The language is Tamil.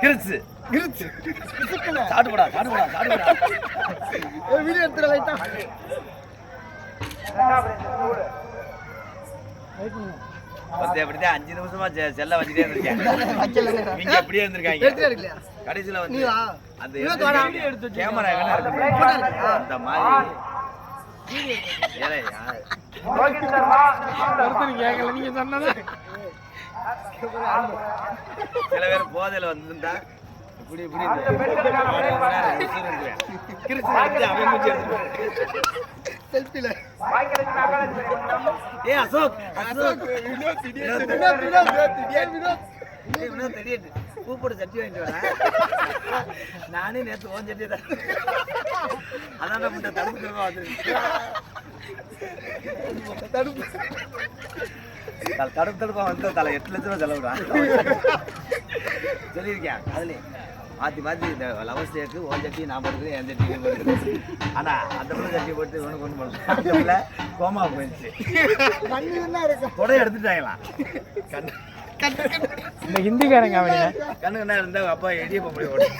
கிரிச்சு. கிரிச்சு. சாடுபடா சாடுபடா ஒரு வீடியோ எடுத்துட லைட்டா அஞ்சு நிமிஷமா செ- செல்ல வச்சுட்டே இருந்திருக்கேன். நீங்க எப்படியே இருந்திருக்காங்க. கடைசியில வந்து. அந்த. கேமரா இருக்கா? அந்த மாதிரி. ஏழையா? கேட்கல நீங்க சொன்னதா. சில பேர் போதையில வந்திருந்தா இப்படி இப்படி. செல்ஃபில ஏ அசோக் அசோக். வினோத் வினோத். வினோத். வினோத் வினோத் ஏய், இன்னும் தெரியுது பூ போட்டு சட்டி வாங்கிட்டு வரேன் நானே நேத்து ஓன் சட்டி தான் அதான் முட்டை தடுப்பு வந்துருக்கு தடுப்பு. தல- தடுப்பு தடுப்பா வந்து தலை எட்டு லட்சம் ரூபா செலவுடான் சொல்லியிருக்கேன். அதுல மாற்றி மாற்றி இந்த லவர் ஸ்டேக்கு ஓன் சட்டி நான் போட்டுக்கிறேன் என் சட்டி நீ போட்டுக்கிறேன். ஆனால் அந்த பிள்ளை சட்டி போட்டு இவனுக்கு ஒன்று பண்ணல. அந்த பிள்ளை கோமா போயிடுச்சு. கொடையை எடுத்துட்டாங்களாம் கண்ணு. இந்த ஹிந்திக்காரங்க அவனுங்க கண்ணு என்ன இருந்தால் அப்பா எடிய போய் ஓடும்